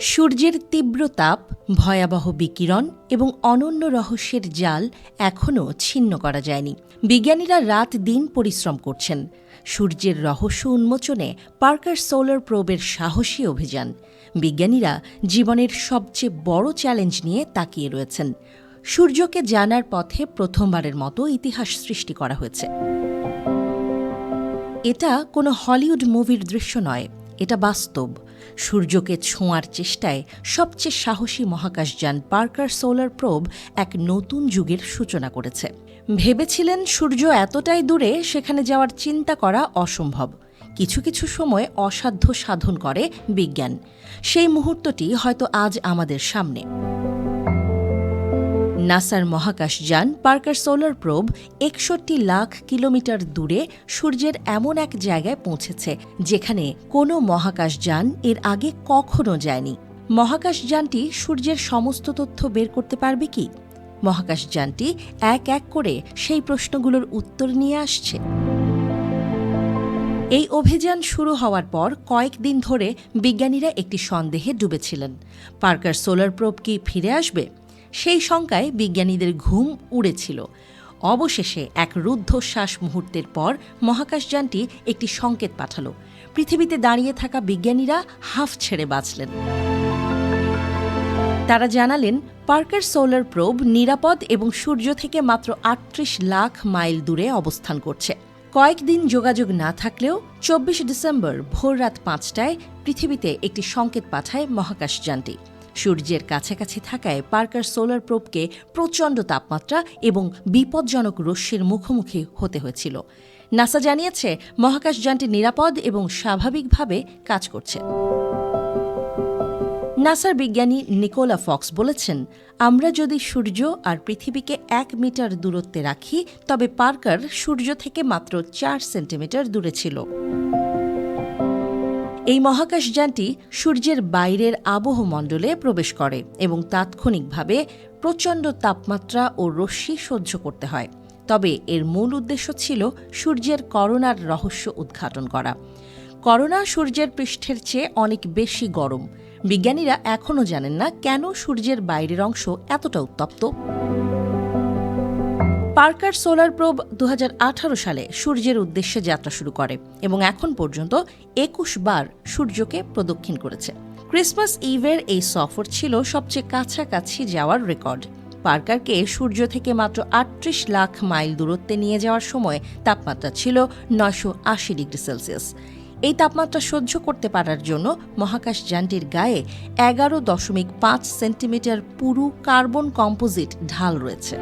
সূর্যের তীব্র তাপ, ভয়াবহ বিকিরণ এবং অনন্য রহস্যের জাল এখনও ছিন্ন করা যায়নি। বিজ্ঞানীরা রাত দিন পরিশ্রম করছেন। সূর্যের রহস্য উন্মোচনে পার্কার সোলার প্রোবের সাহসী অভিযান। বিজ্ঞানীরা জীবনের সবচেয়ে বড় চ্যালেঞ্জ নিয়ে তাকিয়ে রয়েছেন। সূর্যকে জানার পথে প্রথমবারের মতো ইতিহাস সৃষ্টি করা হয়েছে। এটা কোনো হলিউড মুভির দৃশ্য নয়, এটা বাস্তব। সূর্যকে ছোঁয়ার চেষ্টায় সবচেয়ে সাহসী মহাকাশযান পার্কার সোলার প্রোব এক নতুন যুগের সূচনা করেছে। ভেবেছিলেন সূর্য এতটাই দূরে সেখানে যাওয়ার চিন্তা করা অসম্ভব। কিছু কিছু সময় অসাধ্য সাধন করে বিজ্ঞান। সেই মুহূর্তটি হয়তো আজ আমাদের সামনে। নাসার মহাকাশযান পার্কার সোলার প্রোব একষট্টি লাখ কিলোমিটার দূরে সূর্যের এমন এক জায়গায় পৌঁছেছে, যেখানে কোনো মহাকাশযান এর আগে কখনো যায়নি। মহাকাশযানটি সূর্যের সমস্ত তথ্য বের করতে পারবে কি? মহাকাশযানটি এক এক করে সেই প্রশ্নগুলোর উত্তর নিয়ে আসছে। এই অভিযান শুরু হওয়ার পর কয়েকদিন ধরে বিজ্ঞানীরা একটি সন্দেহে ডুবেছিলেন। পার্কার সোলার প্রোব কি ফিরে আসবে? সেই শঙ্কায় বিজ্ঞানীদের ঘুম উড়েছিল। অবশেষে এক রুদ্ধশ্বাস মুহূর্তের পর মহাকাশযানটি একটি সংকেত পাঠালো। পৃথিবীতে দাঁড়িয়ে থাকা বিজ্ঞানীরা হাফ ছেড়ে বাঁচলেন। তারা জানালেন, পার্কার সোলার প্রোব নিরাপদ এবং সূর্য থেকে মাত্র আটত্রিশ লাখ মাইল দূরে অবস্থান করছে। কয়েকদিন যোগাযোগ না থাকলেও চব্বিশ ডিসেম্বর ভোর রাত পাঁচটায় পৃথিবীতে একটি সংকেত পাঠায় মহাকাশযানটি সূর্যের কাছাকাছি থাকায় পার্কার সোলার প্রোবকে প্রচণ্ড তাপমাত্রা এবং বিপজ্জনক রশ্মির মুখোমুখি হতে হয়েছিল। নাসা জানিয়েছে মহাকাশযানটি নিরাপদ এবং স্বাভাবিকভাবে কাজ করছে। নাসার বিজ্ঞানী নিকোলা ফক্স বলেছেন, আমরা যদি সূর্য আর পৃথিবীকে এক মিটার দূরত্বে রাখি, তবে পার্কার সূর্য থেকে মাত্র চার সেন্টিমিটার দূরে ছিল। এই মহাকাশযানটি সূর্যের বাইরের আবহমণ্ডলে প্রবেশ করে এবং তাৎক্ষণিকভাবে প্রচণ্ড তাপমাত্রা ও রশ্মি সহ্য করতে হয়। তবে এর মূল উদ্দেশ্য ছিল সূর্যের করোনার রহস্য উদ্ঘাটন করা। করোনা সূর্যের পৃষ্ঠের চেয়ে অনেক বেশি গরম। বিজ্ঞানীরা এখনও জানেন না কেন সূর্যের বাইরের অংশ এতটা উত্তপ্ত। পার্কার সোলার প্রোব দু হাজার আঠারো সালে সূর্যের উদ্দেশ্যে যাত্রা শুরু করে এবং এখন পর্যন্ত একুশ বার সূর্যকে প্রদক্ষিণ করেছে। ক্রিসমাস ইভের এই সফর ছিল সবচেয়ে কাছাকাছি যাওয়ার রেকর্ড। পার্কারকে সূর্য থেকে মাত্র আটত্রিশ লাখ মাইল দূরত্বে নিয়ে যাওয়ার সময় তাপমাত্রা ছিল নয়শো আশি ডিগ্রি সেলসিয়াস। এই তাপমাত্রা সহ্য করতে পারার জন্য মহাকাশযানটির গায়ে এগারো দশমিক পাঁচ সেন্টিমিটার পুরু কার্বন কম্পোজিট ঢাল রয়েছে।